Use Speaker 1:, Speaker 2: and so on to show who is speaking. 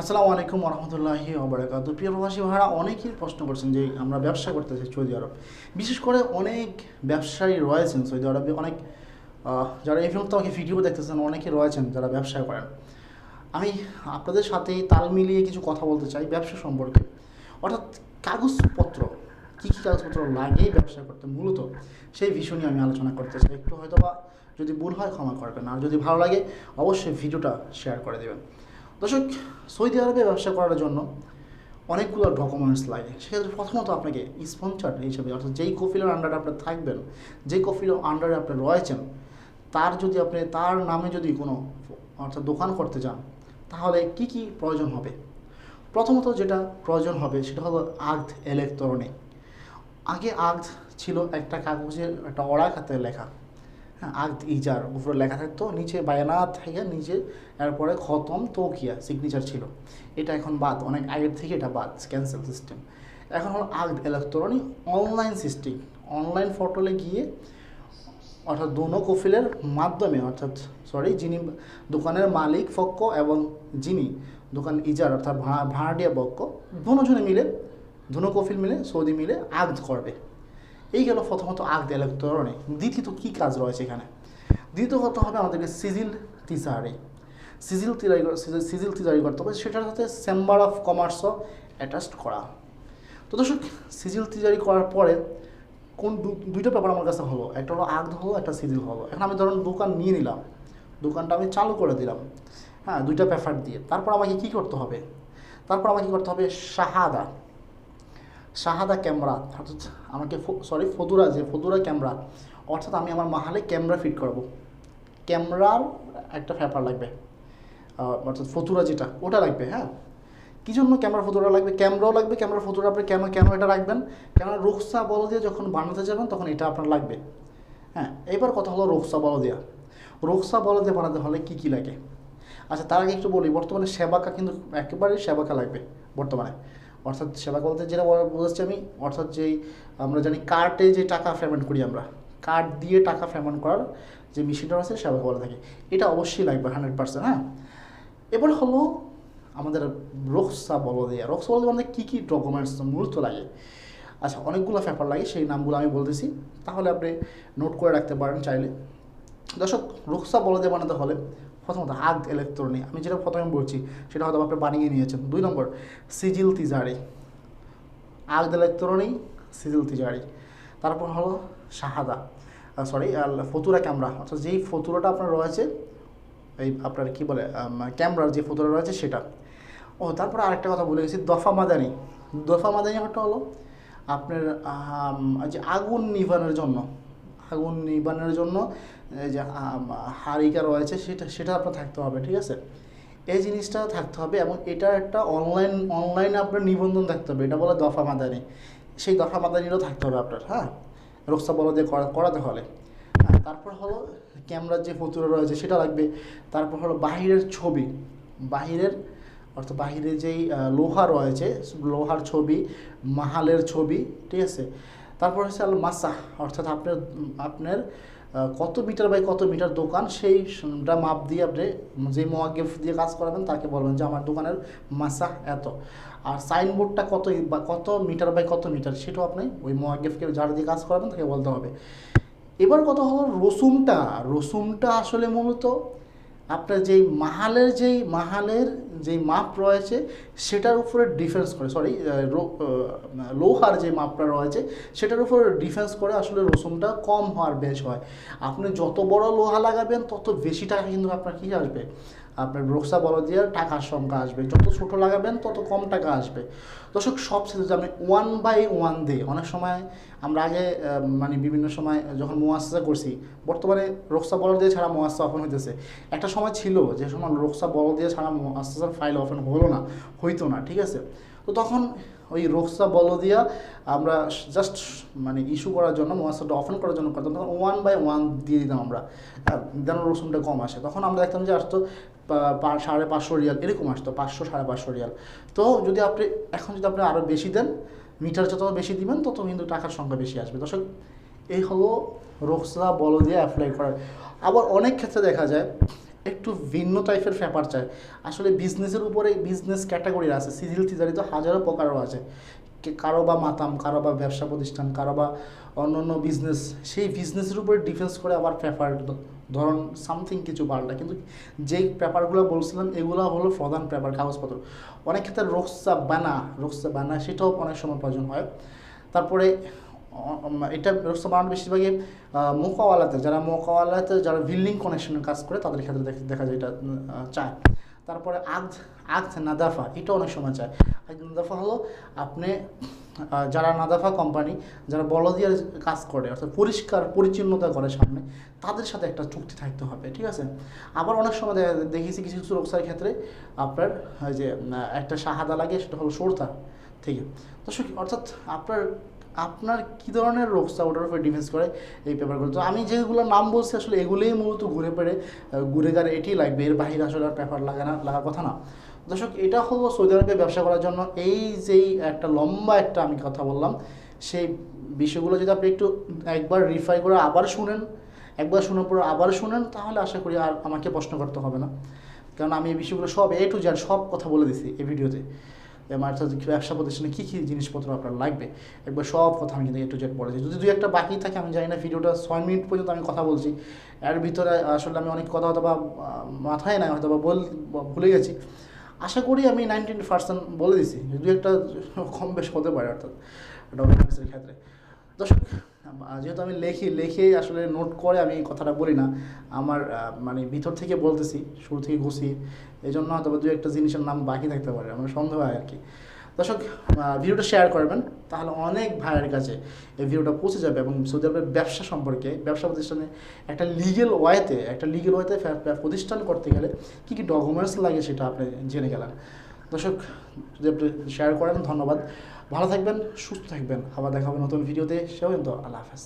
Speaker 1: আসসালামু আলাইকুম রহমতুল্লাহি ওবরাকাত প্রিয় প্রবাসী ভাড়া অনেকেই প্রশ্ন করছেন যে আমরা ব্যবসা করতে চাই সৌদি আরব। বিশেষ করে অনেক ব্যবসায়ী রয়েছেন সৌদি আরবে, অনেক যারা এই মুহূর্তে আমাকে ভিডিও দেখতেছেন অনেকে রয়েছেন যারা ব্যবসা করেন। আমি আপনাদের সাথে তাল মিলিয়ে কিছু কথা বলতে চাই ব্যবসা সম্পর্কে। অর্থাৎ কাগজপত্র, কী কী কাগজপত্র লাগে ব্যবসা করতে মূলত, সেই বিষয় নিয়ে আমি আলোচনা করতে চাই। একটু হয়তো বা যদি ভুল হয় ক্ষমা করবেন, আর যদি ভালো লাগে অবশ্যই ভিডিওটা শেয়ার করে দেবেন। দর্শক, সৌদি আরবে ব্যবসা করার জন্য অনেকগুলো ডকুমেন্টস লাগে। সেক্ষেত্রে প্রথমত আপনাকে স্পন্সার হিসেবে, অর্থাৎ যেই কফিলের আন্ডারে আপনি থাকবেন, যেই কফিলের আন্ডারে আপনি রয়েছেন, তার যদি আপনি, তার নামে যদি কোনো, অর্থাৎ দোকান করতে যান তাহলে কি কি প্রয়োজন হবে? প্রথমত যেটা প্রয়োজন হবে, সেটা হলো আর্থ ইলেকট্রনিক আগে আর্থ ছিল একটা কাগজের, একটা অড়া খাতে লেখা। হ্যাঁ আর্থ ইজার উপরে লেখা থাকতো, নিচে বায়ানাত থেকে নিচে এরপরে খতম তৌকিয়া সিগনেচার ছিল। এটা এখন বাদ, অনেক আগের থেকে এটা বাদ ক্যান্সেল সিস্টেম এখন হলো আর্থ ইলেকট্রনিক অনলাইন সিস্টেম অনলাইন ফটোলে গিয়ে, অর্থাৎ দোনো কফিলের মাধ্যমে, অর্থাৎ সরি যিনি দোকানের মালিক পক্ষ এবং যিনি দোকান ইজার, অর্থাৎ ভাড়া ভাড়াটিয়া পক্ষ দুজনে মিলে, দুনো কফিল মিলে, সৌদি মিলে আগদ করবে। এই গেল প্রথমত আগদ ইলেকট্রনিক দ্বিতীয়ত কী কাজ রয়েছে এখানে? দ্বিতীয় কথা হবে আমাদেরকে সিজিল তিসারি সিজিল তিরাই সিজিল তিজারি করতে হবে। সেটার সাথে চেম্বার অফ কমার্সও অ্যাটাচড করা। তো দর্শক, সিজিল তিজারি করার পরে কোন দুইটা ব্যাপার আমার কাছে হলো। একটা হলো আগদ হলো একটা সিজিল হলো এখন আমি ধরুন দোকান নিয়ে নিলাম। দোকানটা আমি চালু করে দিলাম। হ্যাঁ দুইটা পেপার দিয়ে। তারপর আমাকে কি করতে হবে? তারপর আমাকে কি করতে হবে? শাহাদা। শাহাদা ক্যামেরা, অর্থাৎ আমাকে সরি ফদুরা যে ফদুরা ক্যামেরা, অর্থাৎ আমি আমার মাহালে ক্যামেরা ফিট করব। ক্যামেরার একটা পেপার লাগবে অর্থাৎ ফতুরা যেটা, ওটা লাগবে হ্যাঁ? কী জন্য ক্যামেরা ফতুরা লাগবে? ক্যামেরাও লাগবে, ক্যামেরা ফতুরা আপনি কেন কেন এটা রাখবেন? কেন রুকসা বল দিয়ে যখন বানাতে যাবেন, তখন এটা আপনার লাগবে হ্যাঁ? এবার কথা হলো রুকসা বল দেওয়া রুকসা বল দিয়ে বানাতে হলে কী কী লাগে? আচ্ছা তার আগে একটু বলি, বর্তমানে সেবাকা কিন্তু একেবারেই সেবাকা লাগবে, বর্তমানে। অর্থাৎ সেবা বলতে যেটা বোঝাচ্ছি আমি, অর্থাৎ যেই আমরা জানি কার্টে যে টাকা পেমেন্ট করি আমরা, কার্ড দিয়ে টাকা পেমেন্ট করার যে মেশিনটা আছে সেবাকা বলে থাকে। এটা অবশ্যই লাগবে হান্ড্রেড পার্সেন্ট হ্যাঁ? এবার হলো আমাদের রক্সা বলো দেয়া রক্সা বলতে মানে কী কী ডকুমেন্টস মূলত লাগে? আচ্ছা অনেকগুলো পেপার লাগে, সেই নামগুলো আমি বলতেছি। তাহলে আপনি নোট করে রাখতে পারেন চাইলে। দর্শক, রুকসা বলদে বানাতে হলে প্রথমত আগ ইলেকট্রনিক আমি যেটা প্রথমে বলছি, সেটা হয়তো আপনি বানিয়ে নিয়েছেন। দুই নম্বর, সিজিল তিজারি। আগ ইলেকট্রনিক সিজিল তিজারি। তারপর হলো শাহাদা। সরি ফতুরা ক্যামেরা। অর্থাৎ যেই ফতুরাটা আপনার রয়েছে, এই আপনার কি বলে ক্যামেরার যে ফতুরা রয়েছে, সেটা। ও, তারপর আরেকটা কথা বলে গেছি, দফা মাদানি। দফা মাদানি হলো আপনার যে আগুন নিভানোর জন্য। আগুন নিবানোর জন্য যে হারিকা রয়েছে, সেটা সেটা আপনার থাকতে হবে, ঠিক আছে? এই জিনিসটা থাকতে হবে এবং এটা একটা অনলাইন অনলাইনে আপনার নিবন্ধন থাকতে হবে, এটা বলে দফা মাদানি। সেই দফা মাদানিরও থাকতে হবে আপনার হ্যাঁ? রক্সা বলো দিয়ে করা- করাতে হলে তারপর হলো ক্যামেরার যে ফতুরা রয়েছে, সেটা লাগবে। তারপর হলো বাহিরের ছবি। বাহিরের, অর্থাৎ বাহিরে যেই লোহা রয়েছে, লোহার ছবি, মাহালের ছবি, ঠিক আছে? তারপর হচ্ছে আল মাসা অর্থাৎ আপনার আপনার কত মিটার বাই কত মিটার দোকান সেইটা মাপ দিয়ে আপনি যে মোয়াগেফ দিয়ে কাজ করাবেন, তাকে বলবেন যে আমার দোকানের মাসা এত। আর সাইনবোর্ডটা কত বা কত মিটার বাই কত মিটার, সেটাও আপনি ওই মোয়াগেফকে যার দিয়ে কাজ করাবেন, তাকে বলতে হবে। এবার কথা হলো রসুমটা রসুমটা আসলে মূলত আপনার যেই মাহালের যেই মাহালের যেই মাপ রয়েছে, সেটার উপরে ডিফেন্স করে সরি লোহার যে মাপটা রয়েছে, সেটার উপরে ডিফেন্স করে আসলে রসুনটা কম হওয়ার বেশ হয়। আপনি যত বড় লোহা লাগাবেন, তত বেশি টাকা কিন্তু আপনার কী আসবে? আপনার রোকসা বড় দিয়ে টাকার সংখ্যা আসবে। যত ছোট লাগাবেন, তত কম টাকা আসবে। দর্শক, সব সিরিজ আমি ওয়ান বাই ওয়ান দিয়ে অনেক সময় আমরা আগে মানে বিভিন্ন সময় যখন মোয়াসা করছি, বর্তমানে রোকসা বড় দিয়ে ছাড়া মোয়াসা ওপেন হইতেছে। একটা সময় ছিল যে সময় রোকসা বড় দিয়ে ছাড়া মোয়াসার ফাইল ওপেন হলো না, হইতো না, ঠিক আছে? তো তখন ওই রোকসা বল দিয়া আমরা জাস্ট মানে ইস্যু করার জন্য মোয়াসাটা অফেন করার জন্য করতাম। তখন ওয়ান বাই ওয়ান দিয়ে দিতাম আমরা। যেন রসুনটা কম আসে। তখন আমরা দেখতাম যে আসতো সাড়ে পাঁচশো রিয়াল। এরকম আসতো, পাঁচশো, সাড়ে পাঁচশো রিয়াল। তো যদি আপনি, এখন যদি আপনি আরও বেশি দেন, মিটার যত বেশি দিবেন, তত কিন্তু টাকার সংখ্যা বেশি আসবে। দর্শক, এই হলো রোকসা বল দিয়ে অ্যাপ্লাই করার। আবার অনেক ক্ষেত্রে দেখা যায় একটু ভিন্ন টাইপের ব্যাপার চায় আসলে বিজনেসের উপরে বিজনেস ক্যাটাগরি আছে। সিজিল তিজারি তো হাজারো প্রকারও আছে। কারও বা মাতাম, কারও বা ব্যবসা প্রতিষ্ঠান, কারও বা অন্য অন্য বিজনেস সেই বিজনেসের উপরে ডিফেন্স করে আবার পেপার ধরুন সামথিং কিছু পাল্টা কিন্তু যেই পেপারগুলো বলছিলাম, এগুলো হলো প্রধান পেপার কাগজপত্র। অনেক ক্ষেত্রে রোকসা বানা রোকসা বানা, সেটাও অনেক সময় প্রয়োজন হয়। তারপরে এটা রোকসা বানানো বেশিরভাগই মোকাওয়ালাতে যারা মোকাওয়ালাতে যারা বিল্ডিং কানেকশনের কাজ করে, তাদের ক্ষেত্রে দেখা- যায় এটা চায়। তারপরে আগ আগ নাদাফা এটা অনেক সময় চায়। আগ নাদাফা হলো আপনি যারা নাদাফা কোম্পানি যারা বলদিয়ার কাজ করে, অর্থাৎ পরিষ্কার, পরিচ্ছন্নতা করে সামনে, তাদের সাথে একটা চুক্তি থাকতে হবে, ঠিক আছে? আবার অনেক সময় দেখা- দেখেছি কিছু কিছু রোকসার ক্ষেত্রে আপনার যে একটা শাহাদা লাগে, সেটা হলো সরতা থেকে। দর্শক, অর্থাৎ আপনার আপনার কী ধরনের রোগসা ওটার উপর ডিফেন্স করে এই পেপারগুলো তো আমি যেগুলো নাম বলছি, আসলে এগুলোই মূলত ঘুরে পেড়ে ঘুরে গাড়ে এটি লাগবে। এর বাহিরে আসলে আর পেপার লাগে লাগানো লাগার কথা না। দর্শক, এটা হলো সৌদি আরবে ব্যবসা করার জন্য। এই যেই একটা লম্বা একটা আমি কথা বললাম, সেই বিষয়গুলো যদি আপনি একটু একবার রিফাই করে আবার শুনেন, একবার শোনার পর আবার শুনেন, তাহলে আশা করি আর আমাকে প্রশ্ন করতে হবে না। কারণ আমি এই বিষয়গুলো সব এ টু জেড সব কথা বলে দিছি এই ভিডিওতে। অর্থাৎ ব্যবসা প্রতিষ্ঠানে কী কী জিনিসপত্র আপনার লাগবে? একবার সব কথা আমি কিন্তু একটু জেট বলেছি যদি দুই একটা বাকি থাকে, আমি জানি না ভিডিওটা ছয় মিনিট পর্যন্ত আমি কথা বলছি। এর ভিতরে আসলে আমি অনেক কথা হয়তো বা মাথায় নাই হয়তো বা বল, ভুলে গেছি। আশা করি আমি নাইনটিন পার্সেন্ট বলে দিছি। দু একটা কম বেশ হতে পারে, অর্থাৎ ক্ষেত্রে। দর্শক যেহেতু আমি লেখি লেখে আসলে নোট করে আমি কথাটা বলি না। আমার মানে ভিতর থেকে বলতেছি, শুরু থেকে গুছিয়ে এই জন্য হয়তো দু একটা জিনিসের নাম বাকি থাকতে পারে, আমার সন্দেহ হয় আর কি দর্শক ভিডিওটা শেয়ার করবেন, তাহলে অনেক ভাইয়ের কাছে এই ভিডিওটা পৌঁছে যাবে এবং সৌদি আরবের ব্যবসা সম্পর্কে, ব্যবসা প্রতিষ্ঠানে একটা লিগেল ওয়েতে একটা লিগেল ওয়েতে প্রতিষ্ঠান করতে গেলে কী কী ডকুমেন্টস লাগে সেটা আপনি জেনে গেলেন। দর্শক, যদি আপনি শেয়ার করেন, ধন্যবাদ। ভালো থাকবেন সুস্থ থাকবেন। আবার দেখা হবে নতুন ভিডিওতে। সেও কিন্তু আল্লাহ হাফেজ।